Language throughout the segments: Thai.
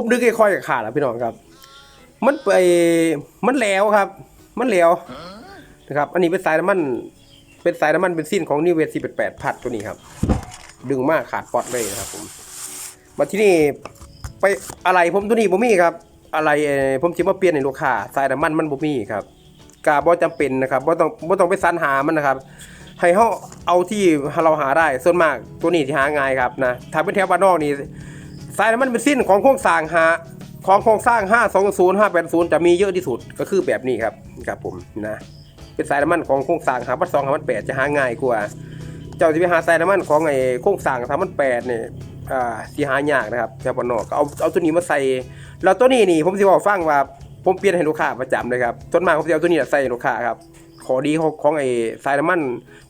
ผมดึงค่อยขาดแล้วพี่น้องครับ มันไปมันแหลวครับ มันแหลวนะครับ อันนี้เป็นสายน้ำมัน เป็นสายน้ำมันเบนซินของนิเวศสี่แปดพัดตัวนี้ครับ ดึงมากขาดปอดเลยนะครับ ผมมาที่นี่ไปอะไรผมตัวนี้บ่มีครับ อะไรผมสิมาเปลี่ยนในลูกค้าสายน้ำมันมันบ่มีครับกาบ่จำเป็นนะครับบ่ต้องบ่ต้องไปสรรหามันนะครับ ให้เฮาเอาที่เราหาได้ส่วนมากตัวนี้ที่หาง่ายครับนะถ้าเป็นแถวบ้านนอกนี่ สายน้ำมันเบนซินของโครงสร้างหาของโครงสร้าง 520 580 จะมีเยอะที่สุดก็คือแบบนี้ครับครับผมนะเป็นสายน้ำมันของโครงสร้างหาบัตร2หาบัตร8จะหาง่ายกว่า เจ้าที่ไปหาสายน้ำมันของไอ้โครงสร้างสามพันแปดเนี่ยอ่าสีหายากนะครับแถวบ้านนอกเอาเอาตัวนี้มาใส่แล้วตัวนี้นี่ผมสิบอกฟังว่าผมเปลี่ยนให้ลูกค้าประจำเลยครับส่วนมากผมจะเอาตัวนี้ใส่ให้ลูกค้าครับขอดีของของไอ้สายน้ำมัน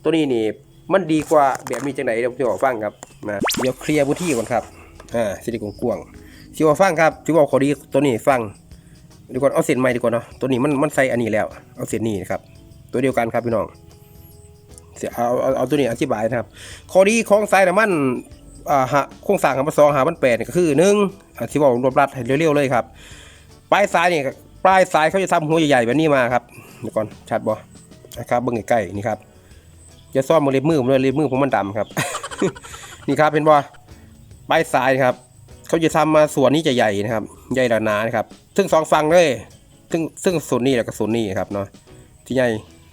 ตัวนี้นี่มันดีกว่าแบบนี้จังไหนเดี๋ยวผมจะบอกฟังครับนะเดี๋ยวเคลียร์พื้นที่ก่อนครับ อ่าสิริกงกวางๆสิบอกฟังครับสิบอกขอดีตัวนี้ฟังดีกว่าเอาเส้นใหม่ดีกว่าเนาะตัวนี้มันมันใส่อันนี้แล้ว เอาเส้นนี้นะครับ ตัวเดียวกันครับพี่น้องเสียเอาเอาเอาตัวนี้อธิบายนะครับ ข้อดีของสายน้ำมันอ่าฮะโครงสร้างของมันสองหามันแปดเนี่ยก็คือหนึ่งอ่าที่บอกรวบรัดให้เร็วๆเลยครับปลายสายเนี่ยปลายสายเขาจะทำหัวใหญ่ๆแบบนี้มาครับเดี๋ยวก่อนชัดบ่นะครับเบิ่งใกล้ๆนี่ครับจะซ่อมมือเล็บมือผมเลยเล็บมือผมมันดำครับ นี่ครับเห็นบ่ ลายสายครับ เขาจะทำมาส่วนนี้จะใหญ่นะครับ ใหญ่หนานะครับ ซึ่งสองฝั่งเลย ซึ่งซึ่งส่วนนี้แล้วก็ส่วนนี้ครับเนาะที่ใหญ่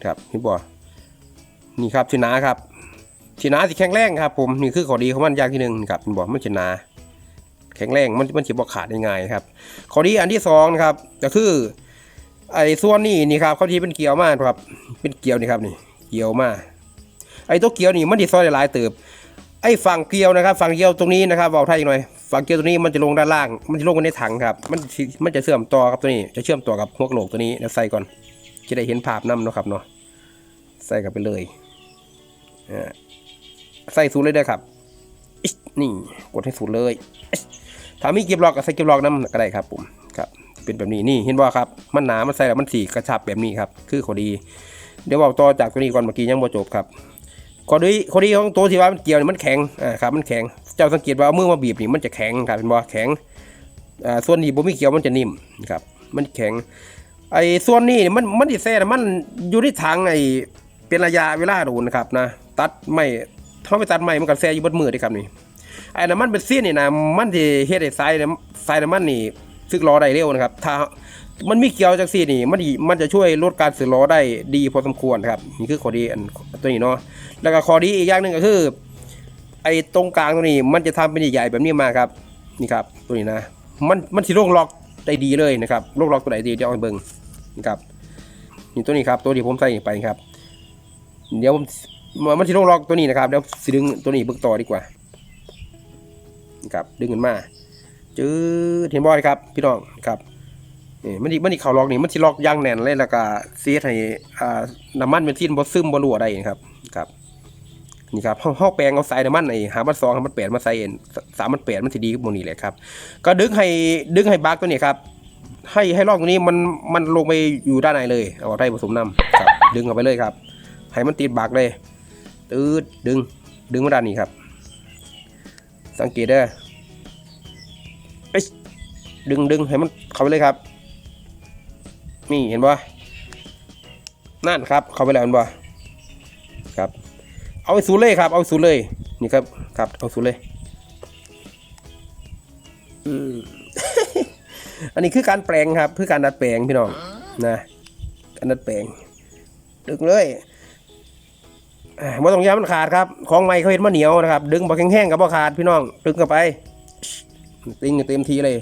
ครับเห็นบ่นี่ครับชินาครับชินาสิแข็งแรงครับ ผมนี่คือข้อดีของมันอย่างที่หนึ่งครับผมบอกมันชินาแข็งแรงมันมันจะบอกขาดง่ายๆครับข้อดีอันที่สองนะครับ ก็คือไอ้ส่วนนี้นี่ครับเขาที่เป็นเกลียวมากครับ เป็นเกลียวนี่ครับนี่ เกลียวมากไอ้ตัวเกลียวนี่มันดีซอยหลายเติบ ไอ้ฝั่งเกลียวนะครับ ฝั่งเกลียวตรงนี้นะครับบอกไทยอีกหน่อย ฝั่งเกลียวตรงนี้มันจะลงด้านล่าง มันจะลงไปในถังครับ มันมันจะเชื่อมต่อครับตัวนี้ จะเชื่อมต่อกับหัวกะโหลกตัวนี้แล้วใส่ก่อน จะได้เห็นภาพนำเนาะครับเนาะ ใส่กันไปเลยอ่าใส่สูตรเลยได้อครับ นี่กดให้สูตรเลยถ้ามีเก็บล็อกก็ใส่เก็บล็อกน้ำก็ได้ครับผมครับเป็นแบบนี้นี่เห็นบ่ครับมันหนามันใส่แล้วมันสีกระชับแบบนี้ครับ คือขอดี เดี๋ยวบอกต่อจากตัวนี้ก่อนเมื่อกี้ยังบ่จบครับ ข้อดีข้อดีของตัวที่ว่ามันเกี่ยวนี่มันแข็งอ่าครับมันแข็งเจ้าสังเกตว่าเอามือมาบีบนี่มันจะแข็งครับเห็นบ่แข็งอ่าส่วนนี้บ่มีเกี่ยวมันจะนิ่มครับมันแข็งไอ้ส่วนนี่มันมันสิแซ่มันอยู่ในถังไอ้เป็นระยะเวลาโดนนะครับนะตัดไม่ถ้าไปตัดไม่มันก็แซ่อยู่บนมือด้ครับนี่ไอ้น้ำมันเป็นเส้นนี่นะมันที่เฮ็ดให้สายน้ำสายน้ำมันนี่ สึกล้อได้เร็วนะครับ ถ้ามันมีเกียวจากซี่นี่ มันมันจะช่วยลดการสึกล้อได้ดีพอสมควรครับนี่คือข้อดีอันตัวนี้เนาะแล้วก็ข้อดีอีกอย่างหนึ่งก็คือไอ้ตรงกลางตัวนี้ มันจะทำเป็นใหญ่ๆแบบนี้มาครับนี่ครับตัวนี้นะมันมันสิโลงล็อกได้ดีเลยนะครับโลงล็อกตัวไหนดีเดี๋ยวเอาเบิ่งนะครับนี่ตัวนี้ครับตัวที่ผมใส่ไปครับ เดี๋ยวผมมันที่ลงล็อกตัวนี้นะครับเดี๋ยวสิดึงตัวนี้เบิกต่อดีกว่านะครับดึงขึ้นมา จืดเห็นบอยครับพี่น้องครับนี่มันนี่มันนี่เข่าล็อกนี่มันสิล็อกอยางแน่นเลยแล้วก็เสียให้อ่าน้ำมันเป็นที่บ่ซึมบ่รั่วได้ครับครับนี่ครับเฮาเฮาแปลงเอาใสายน้ำมันไอ้หามันสองหามันแปดมาใส่เองสามมันแปดมันสิดีกับหมดนี่แหละครับ ก็ดึงให้ดึงให้บากตัวนี้ครับ ให้ให้ล็อกตัวนี้มันมันลงไปอยู่ด้านในเลยเอาได้ผสมน้ำครับดึงเข้าไปเลยครับ ให้มันติดบักเลยตืดดึงดึงมาด้านนี้ครับ สังเกตเด้อ ดึงดึงให้มันเข้าไปเลยครับ นี่เห็นบ่นั่นครับ เข้าไปแล้วเห็นบ่ครับ เอาไปสูดเลยครับ เอาไปสูดเลยนี่ครับครับเอาสูดเลยอืมอันนี้คือการแปลงครับ คือการดัดแปลงพี่น้องนะการดัดแปลงดึงเลยอ่าบ่ต้องย้ำมันขาดครับ ของใหม่เขาเห็นมาเหนียวนะครับ ดึงบ่แห้งๆกับบ่ขาดพี่น้อง ดึงเข้าไป ติงเต็มทีเลย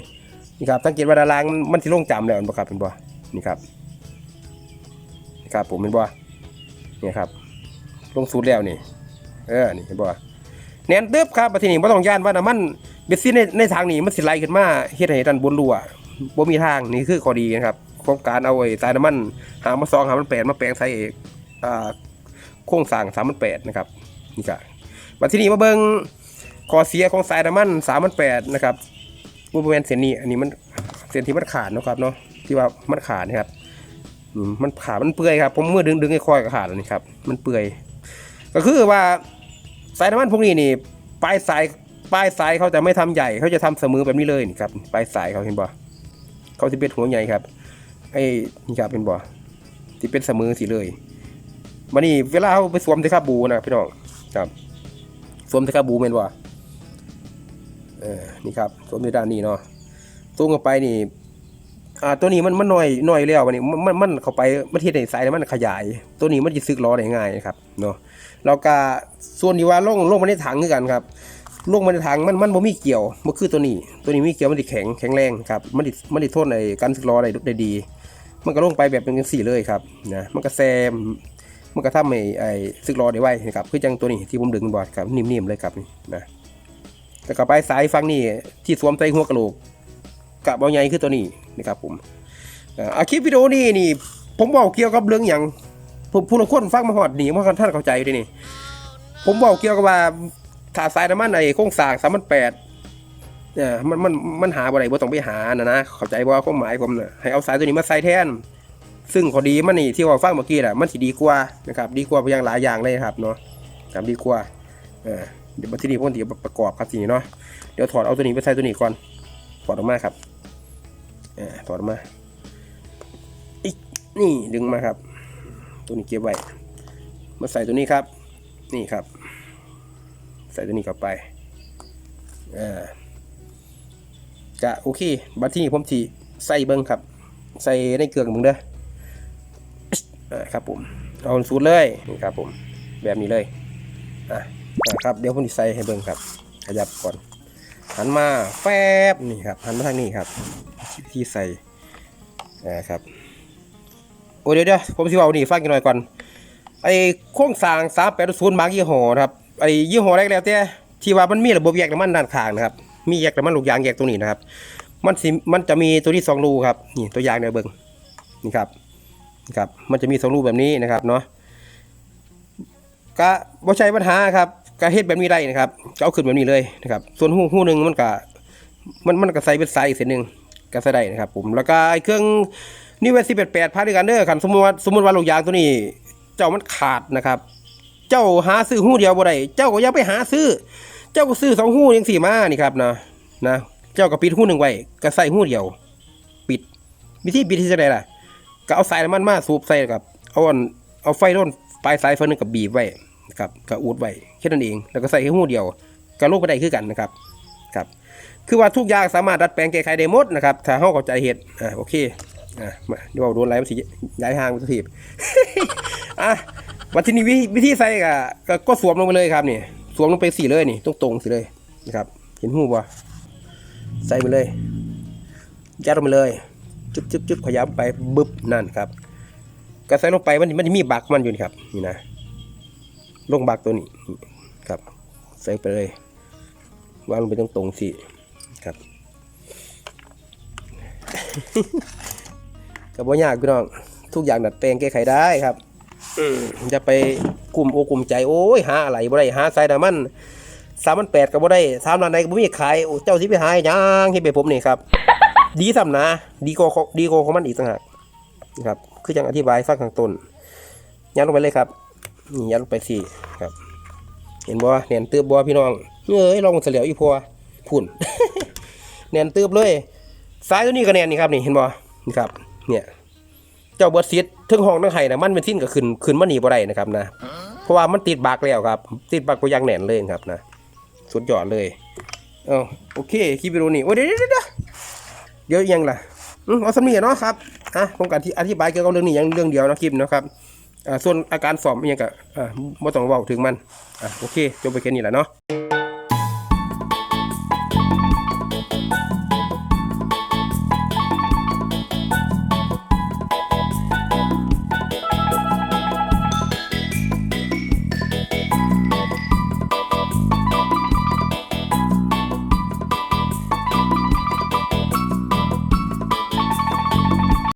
นี่ครับสังเกตว่าดารางมันมันสิลงจำแล้วเห็นบ่ครับเป็นบ่นี่ครับนี่ครับผมเป็นบ่นี่ครับ ลงสูตรแล้วนี่ เออนี่เห็นบ่แน่นตึ๊บครับบัดทีนี้บ่ต้องย่านว่าน้ำมันเบนซินในในทางนี้มันสิไหลขึ้นมาเฮ็ดให้ด้านบนรั่วบ่มีทางนี่คือข้อดีนะครับของการเอาไอ้สายน้ำมันหามาซองหามันแปดมาแปลงใส่เอ่าโครงสร้างสามมันแปดนะครับนี่ก็มาที่นี่มาเบิ้งขอเสียของสายน้ำมันสามมันแปดนะครับ บริเวณเส้นนี้ อันนี้มันเส้นที่มันขาดนะครับเนาะที่ว่ามันขาดนะครับมันขาดมันเปื่อยครับผมเมื่อดึงดึงไอ้คอยก็ขาดแล้วนี่ครับ มันเปื่อย ก็คือว่าสายน้ำมันพวกนี้นี่ปลายสายปลายสายเขาจะไม่ทำใหญ่เขาจะทำเสมอแบบนี้เลยนี่ครับปลายสายเขาเห็นบ่เขาจะเป็นหัวใหญ่ครับไอ้นี่ครับเป็นบ่ที่เป็นเสมอสิเลยมันนี่เวลาเขาไปสวมที่คาบูนะพี่น้องครับ สวมที่คาบูเป็นบ่ เออนี่ครับสวมในด้านนี้เนาะตรงกันไปนี่ อ่า ตัวนี้มันมันน้อยหน้อยแล้ววันนี้มันมันเข้าไปมันเฮ็ดให้สายมันขยาย ตัวนี้มันจะซึกล้อได้ง่ายนะครับเนาะแล้วก็ส่วนที่ว่าลงลงมาในถังคือกันครับลงมาในถังมันมันบ่มีเกี่ยวมันคือตัวนี้ ตัวนี้มีเกี่ยวมันสิแข็งแข็งแรงครับมันสิมันสิทนไอ้การซึกล้อได้ได้ดี มันก็ลงไปแบบเป็นจังซี่เลยครับนะมันก็แซมมันก็ทำให้ไอ้ซึกล้อได้ไวนะครับคือจังตัวนี้ที่ผมดึงบอดครับนิ่มๆเลยครับนี่นะ แต่ก็ไปสายฟังนี่ที่สวมใส่หัวกะโหลกกะเบาใหญ่คือตัวนี้นะครับผมอ่ออาคลิปวิดีโอนี้นี่ ผมบอกเกี่ยวกับเรื่องอย่างผมผู้ละคนฟังมาหอดหนี่ว่าท่านเข้าใจดินี่ผมบอกเกี่ยวกับว่าถ้าสายน้ำมันไอ้โครงสร้างสามพันแปดเนี่ยมันมันมันหาบ่ได้บ่ต้องไปหานะนะเข้าใจว่าความหมายผมน่ะให้เอาสายตัวนี้มาใส่แทน ซึ่งขอดีมันนี่ที่ว่าฟังเมื่อกี้แหละมันสิดีกว่านะครับ ดีกว่าไปอย่างหลายอย่างเลยครับเนาะครับดีกว่าเออ เดี๋ยวที่นี่ผมจะประกอบครับทีนี้เนาะเดี๋ยวถอดเอาตัวนี้ไปใส่ตัวนี้ก่อนถอดออกมาครับอ่อถอดออกมาอีกนี่ดึงมาครับ ตัวนี้เก็บไว้มาใส่ตัวนี้ครับ นี่ครับ ใส่ตัวนี้เข้าไปอ่อกะโอเคบัดที่นี่ผมทีใส่เบิ้งครับ ใส่ในเครื่องมึงเด้ออ่าครับผมเอาสูตรเลยนี่ครับผมแบบนี้เลยอะ อะครับเดี๋ยวผมจะใส่ให้เบิ้งครับ ขยับก่อน หันมาแฟบนี่ครับหันมาทางนี้ครับที่ใส่นะครับโอ้เดี๋ยวเดี๋ยวผมสิเอานี่ฟังกันหน่อยก่อนไอ้โครงสร้างสามแปดศูนย์บางยี่ห้อครับไอ้ยี่ห้อแรกแล้วแต่ที่ว่ามันมีระบบแยกน้ำมันด้านข้างนะครับมีแยกน้ำมันลูกยางแยกตรงนี้นะครับ มันสิมันจะมีตัวที่สองรูครับนี่ตัวยางเนี่ยเบิ่งนี่ครับนี่ครับ มันจะมีสองรูแบบนี้นะครับเนาะ ก็บ่ใช่ปัญหาครับก็เฮ็ดแบบนี้ได้นะครับก็เอาขึ้นแบบนี้เลยนะครับ ส่วนหูหูหนึ่งมันก็มันมันก็ใส่เป็นสายอีกเส้นหนึ่งก็ใส่ได้นะครับ ผมแล้วก็ไอ้เครื่องนี่เวสิบแปดแปดพาด้วยกันเด้อคันสมมติว่าสมมติว่าลูกยางตัวนี้ เจ้ามันขาดนะครับ เจ้าหาซื้อหูเดียวบ่ได้เจ้าก็อย่าไปหาซื้อ เจ้าก็ซื้อสองหูยังสี่มานี่ครับนะนะเจ้าก็ปิดหูหนึ่งไว้ก็ใส่หูเดียว ปิดวิธีปิดที่จะได้ล่ะก็เอาสายน้ำมันมาสูบใส่กับเอาอันเอาไฟร่น ปลายสายไฟนึงกับบีบไว้นะครับก็อูดไว้แค่นั้นเอง แล้วก็ใส่แค่หูเดียวก็ลูกไปได้คือกันนะครับครับคือว่าทุกอย่างสามารถดัดแปลงแก้ไขได้หมดนะครับถ้าเฮาเข้าใจเหตุอ่าโอเคอ่ามาเดี๋ยวเอาโดนอะไรมันสิย้ายห่างมันสิทีบอะวันที่นี้วิธีใส่ก็ก็สวมลงไปเลยครับนี่สวมลงไปสีเลยนี่ตรงตรงๆสิเลยนะครับเห็นหูบ่ใส่ไปเลยยัดลงไปเลย จุ๊บจุ๊บจุ๊บขยับไปบึ๊บนั่นครับ ก็ใส่ลงไปมันมันจะมีบักมันอยู่นี่ครับ นี่นะลงบักตัวนี้นี่ครับ ใส่ไปเลยวางลงไปตรงตรงๆสิครับก็บ่ยากพี่น้องทุกอย่างดัดแปลงแก้ไขได้ครับอืมจะไปกลุ่มโอกลุ่มใจโอ้ยหาอะไรบ่ได้หาสายน้ำมันสามพันแปดก็บ่ได้สามล้านใดก็บ่มีขายโอ้เจ้าสิไปหาหยังเฮ็ดไปผมนี่ครับ ดีซ้ำนะ ดีกว่าของดีกว่าของมันอีกต่างหากนะ ครับคือจังอธิบายฟังข้างต้นยัดลงไปเลยครับนี่ยัดลงไปสิครับ เห็นบ่เนียนตืบบ่พี่น้องเอ้ยลองเสลียวอีพัวพุ่นเนียนตืบเลยสายตัวนี้ก็แน่นนี่ครับนี่เห็นบ่นี่ครับ เนี่ย เจ้าเบิร์ดซีดทึ่งห้องทั้งไห้นะมันเป็นทิ้นก็ขึ้นขึ้นมาหนีบ่ได้นะครับนะเพราะว่ามันติดบักแล้วครับ ติดบักไปอยังแน่นเลยครับนะสุดยอดเลยเอาโอเคคลิปวิดีโอนี้โอ้ยเดี๋ยวเดี๋ยวเดี๋ยวเดี๋ยวอีกอยังล่ะอืมเอาสมีเนาะครับ อะผมการที่อธิบายเกี่ยวกับเรื่องนี้อย่างเรื่องเดียวนะคลิปนะครับอ่าส่วนอาการสอบอหยังก็อ่าไม่ต้องเว้าถึงมันอะโอเคจบไปแค่นี้แหละเนาะ